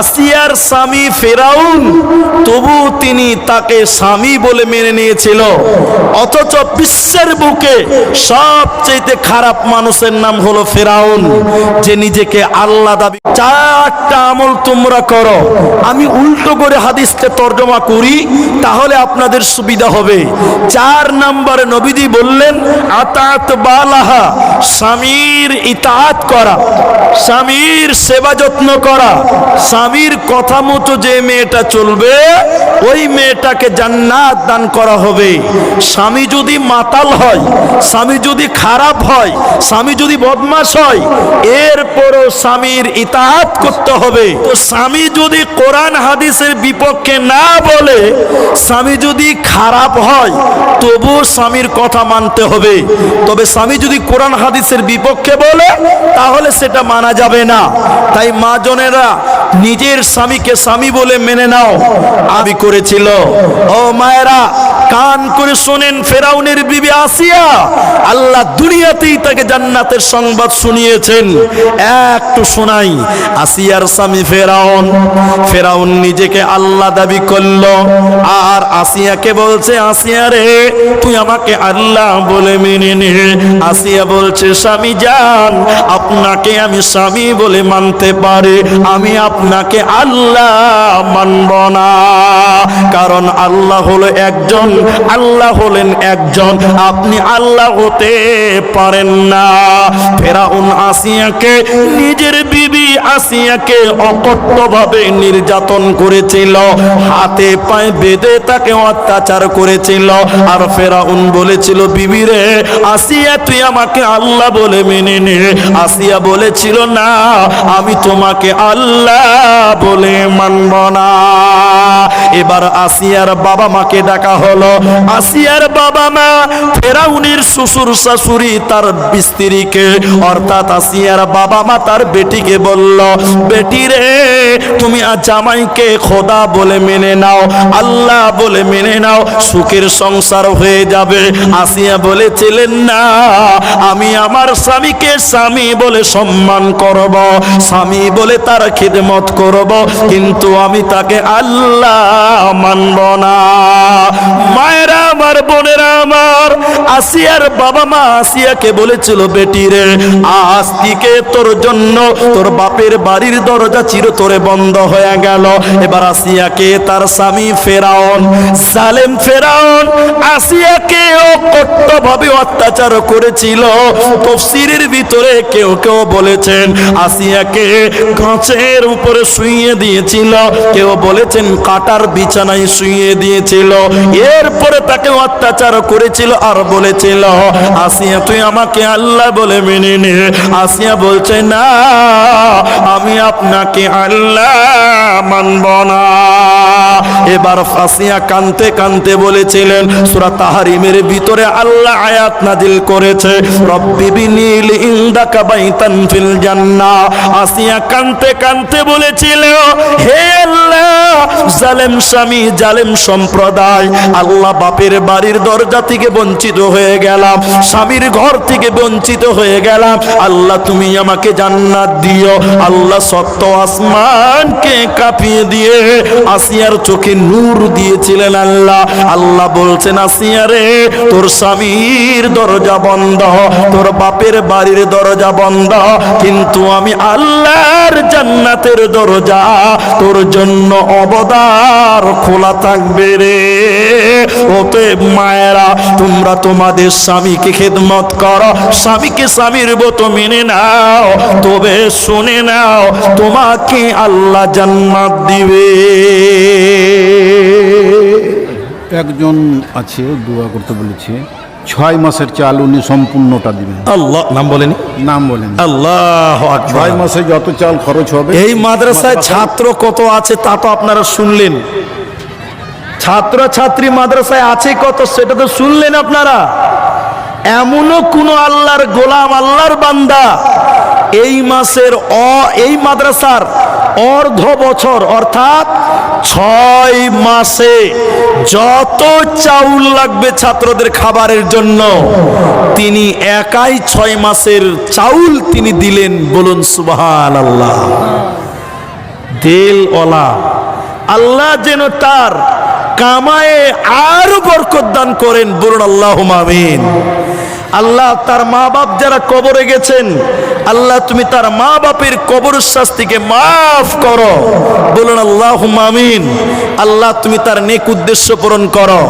আসিয়ার স্বামী ফেরাউন, তবু তিনি তাকে স্বামী বলে মেনে নিয়েছিল। অথচ বিশ্বের বুকে সবচেয়ে খারাপ মানুষের নাম হলো ফেরাউন, যে নিজেকে আল্লাহ দাবি চারটা আমল তোমরা করো। আমি উল্টো করে হাদিসকে তর্জমা করি, তাহলে আপনাদের সুবিধা হবে। চার নম্বরে নবীজি বললেন, আতাত বালাহা, স্বামীর ইতাআত করা, স্বামীর সেবা যত্ন করা স্বামীর কথা মতো যে মেয়েটা চলবে, ওই মেয়েটাকে জান্নাত দান করা হবে। স্বামী যদি মাতাল হয়, স্বামী যদি খারাপ হয়, স্বামী যদি বদমাস হয়, এরপরও স্বামীর ইতাহাত করতে হবে। তো স্বামী যদি কোরআন হাদিসের বিপক্ষে না বলে, স্বামী যদি খারাপ হয় তবু স্বামীর কথা মানতে হবে। তবে স্বামী যদি কোরআন হাদিসের বিপক্ষে বলে, তাহলে সেটা মানা যাবে না। তাই মা জনেরা নিজের স্বামীকে স্বামী বলে মেনে নাও। আমি করেছিল। ও মায়েরা, কান করে শোনেন ফেরাউনের বিবি আসিয়া। আল্লাহ দুনিয়াতেই তাকে জান্নাতের সংবাদ শুনিয়েছেন। একটু শোনাই, আসিয়ার স্বামী ফেরাউন। ফেরাউন নিজেকে আল্লাহ দাবি করল। আর আসিয়াকে বলছে, আসিয়া রে, তুই আমাকে আল্লাহ বলে মেনে নে। আসিয়া বলছে, স্বামী যান আপনাকে আমি স্বামী বলে মানতে পারে। আমি আপনাকে আল্লাহ মানব না। কারণ আল্লাহ হলো একজন, আল্লাহ হলেন একজন। আপনি আল্লাহ হতে পারেন না। ফেরাউন আসিয়াকে নিজের আসিয়াকে অকট্টভাবে নির্যাতন করেছিল। হাতে পায়ে বেঁধে তাকে অত্যাচার করেছিল। আর ফেরাউন বলেছিল বিবিরে আসিয়া তুই আমাকে আল্লাহ বলে মেনে নে। আসিয়া বলেছিল, না, আমি তোমাকে আল্লাহ বলে মানব না। এবার আসিয়ার বাবা মাকে ডাকা হলো। আসিয়ার বাবা মা ফেরাউনের শ্বশুর শাশুড়ি তার স্ত্রীকে, অর্থাৎ আসিয়ার বাবা মা তার বেটিকে বলল, বেটি রে, তুমি আর জামাইকে খোদা বলে মেনে নাও, আল্লাহ বলে মেনে নাও, সুখের সংসার হয়ে যাবে। আসিয়া বলেছিলেন, না, আমি আমার স্বামীকে স্বামী বলে সম্মান করব, স্বামী বলে তার খিদমত করব, কিন্তু আমি তাকে আল্লাহ মানব না। মায়েরা আমার, বোনেরা আমার, আসিয়ার বাবা মা আসিয়াকে বলেছিল, বেটি রে, আজ থেকে তোর জন্য তোর বাপের বাড়ির দরজা বন্ধ হয়ে গেল। এবার আসিয়াকে তার স্বামী সালেম আসিয়াকে অত্যাচার করেছিল। তফসিরের ভিতরে কেউ কেউ বলেছেন, আসিয়াকে গাছের উপরে শুইয়ে দিয়েছিল। কেউ বলেছেন, কাটার বিছানায় শুইয়ে দিয়েছিল। এরপরে তাকে অত্যাচার করেছিল আর বলেছিল, আসিয়া, তুই আমাকে আল্লাহ বলে মেনে নে। আসিয়া বলছে, না, আমি আপনাকে আল্লাহ মানব না। এবার ফাসিয়া কানতে কানতে বলেছিলেন, সূরা তাহারিমের ভিতরে আল্লাহ আয়াত নাজিল করেছে, রব্বি বিনিল ইনদাকা বাইতান ফিল জান্নাহ। আসিয়া কানতে কানতে বলেছিল, হে জালেম স্বামী, জালেম সম্প্রদায়। আল্লাহ বাপের বাড়ির দরজা থেকে বঞ্চিত হয়ে গেলাম, স্বামীর ঘর থেকে বঞ্চিত হয়ে গেলাম। আল্লাহ, তুমি আমাকে জান্নাত দিও। আল্লাহ সত্য আসমানকে কাঁপিয়ে দিয়ে আসিয়ার চোখে নূর দিয়েছিলেন আল্লাহ। আল্লাহ বলছেন, আসিয়া রে, তোর স্বামীর দরজা বন্ধ, তোর বাপের বাড়ির দরজা বন্ধ, কিন্তু আমি আল্লাহর জান্নাতের দরজা তোর জন্য অবদার খোলা থাকবে রে। ওতে মায়েরা, তোমরা তোমাদের স্বামীকে খেদমত করো। স্বামীকে স্বামীর মতো মেনে নাও, তবে শুনে নাও, তোমাকে আল্লাহ জান্নাত দিবে। একজন আছে, দোয়া করতে বলেছে। ছয় মাসের চাল উনি সম্পূর্ণটা দিবেন। আল্লাহ নাম বলেন? নাম বলেন। আল্লাহ ছয় মাসে যত চাল খরচ হবে এই মাদ্রাসায় ছাত্র কত আছে তা তো আপনারা শুনলেন। ছাত্র ছাত্রী মাদ্রাসায় আছে কত সেটা তো শুনলেন আপনারা। এমনও কোন আল্লাহর গোলাম আল্লাহর বান্দা এই মাসের অ এই মাদ্রাসার অর্ধ বছর অর্থাৎ ছয় মাসে যত চাউল লাগবে ছাত্রদের খাবারের জন্য, তিনি একাই ছয় মাসের চাউল তিনি দিলেন বলুন সুবহান আল্লাহ তেলওয়ালা আল্লাহ যেন তার কামায়ে আরও বরকত দান করেন, বলুন আল্লাহ আমিন। আল্লাহ তার মা বাপ যারা কবরে গেছেন, আল্লাহ তুমি তার মা বাপের কবর শাস্তিকে মাফ করো। বলুন আল্লাহ আমিন। আল্লাহ তুমি তার নেক উদ্দেশ্য পূরণ করো।